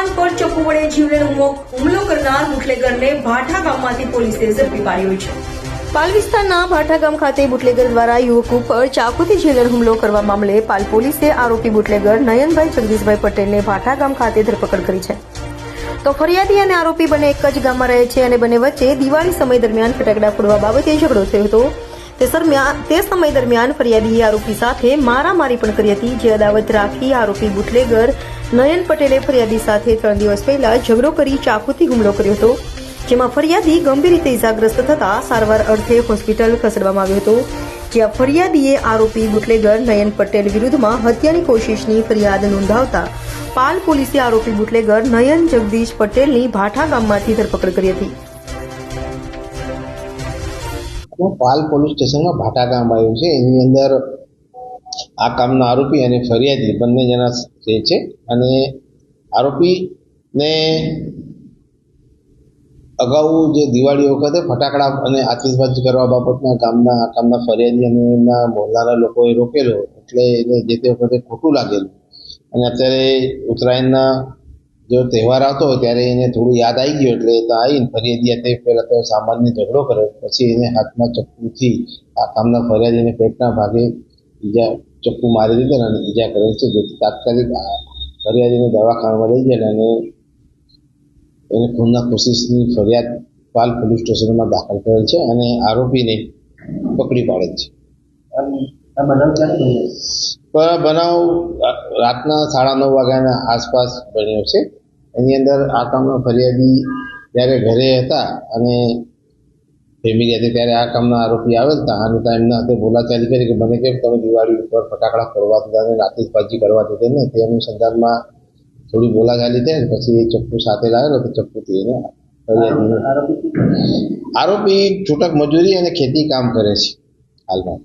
યુવાન પર ચપ્પુ વડે જીવને હુમલો કરનાર બુટલેગરને ભાઠા ગામમાંથી પોલીસે ઝડપી પાડ્યો છે. પાલ વિસ્તારના ભાઠા ગામ ખાતે બુટલેગર દ્વારા યુવક ઉપર ચાકુથી જીવલેણ હુમલો કરવા મામલે પાલ પોલીસે આરોપી બુટલેગર નયનભાઈ જગદીશભાઈ પટેલને ભાઠા ગામ ખાતે ધરપકડ કરી છે. તો ફરિયાદી અને આરોપી બંને એક જ ગામમાં રહે છે અને બંને વચ્ચે દિવાળી સમય દરમિયાન ફટાકડા ફોડવા બાબતે ઝઘડો થયો હતો. તે સમય દરમિયાન ફરિયાદીએ આરોપી સાથે મારામારી પણ કરી હતી. જે અદાવત રાખી આરોપી બુટલેગર નયન પટેલે ફરિયાદી સાથે ત્રણ દિવસ પહેલા ઝઘડો કરી ચાકુથી હુમલો કર્યો હતો, જેમાં ફરિયાદી ગંભીર રીતે ઇજાગ્રસ્ત થતા સારવાર અર્થે હોસ્પિટલ ખસેડવામાં આવ્યો હતો, જ્યાં ફરિયાદીએ આરોપી બુટલેગર નયન પટેલ વિરુદ્ધમાં હત્યાની કોશિશની ફરિયાદ નોંધાવતા પાલ પોલીસે આરોપી બુટલેગર નયન જગદીશ પટેલની ભાઠા ગામમાંથી ધરપકડ કરી હતી. પાલ પોલીસ સ્ટેશનમાં ભાટા ગામ આવ્યું છે. એની અંદર આ કામના આરોપી અને ફરિયાદી બંને જણા જે છે અને આરોપીને અગાઉ જે દિવાળી વખતે ફટાકડા અને આતિશબાજી કરવા બાબતમાં ગામના આ કામના ફરિયાદી અને એમના મોહલ્લાના લોકોએ રોકેલો એટલે એને જે તે વખતે ખોટું લાગેલું. અને અત્યારે ઉત્તરાયણના જો તહેવાર આવતો હોય ત્યારે એને થોડું યાદ આવી ગયું એટલે તો આવીને ફરિયાદી તે પહેલાં તો સામાન્ય ઝઘડો કર્યો. પછી એને હાથમાં ચપ્પુથી આ કામના ફરિયાદીને પેટના ભાગે ઈજા ચપ્પુ મારી દીધે અને ઈજા કરેલ છે જેથી તાત્કાલિક ફરિયાદીને દવાખાનામાં લઈ ગયા અને એને ખૂનના કોશિશની ફરિયાદ પાલ પોલીસ સ્ટેશનમાં દાખલ કરેલ છે અને આરોપીને પકડી પાડેલ છે. બનાવ રાતના સાડા નવ વાગ્યાના આસપાસ બન્યો છે. એની અંદર આ કામના ફરિયાદી જ્યારે ઘરે હતા અને ફેમિલી હતી ત્યારે આ કામના આરોપી આવેલ હતા અને એમના હાથે બોલાચાલી કરી કે મને કેમ તમે દિવાળી ઉપર ફટાકડા ફોડવા દીધા અને આતિશબાજી કરવા દીધી ને તે અનુસંધાનમાં થોડી બોલાચાલી થઈ ને પછી એ ચપ્પુ સાથે લાવેલો તો ચપ્પુથી એને? આરોપી છૂટક મજૂરી અને ખેતી કામ કરે છે હાલમાં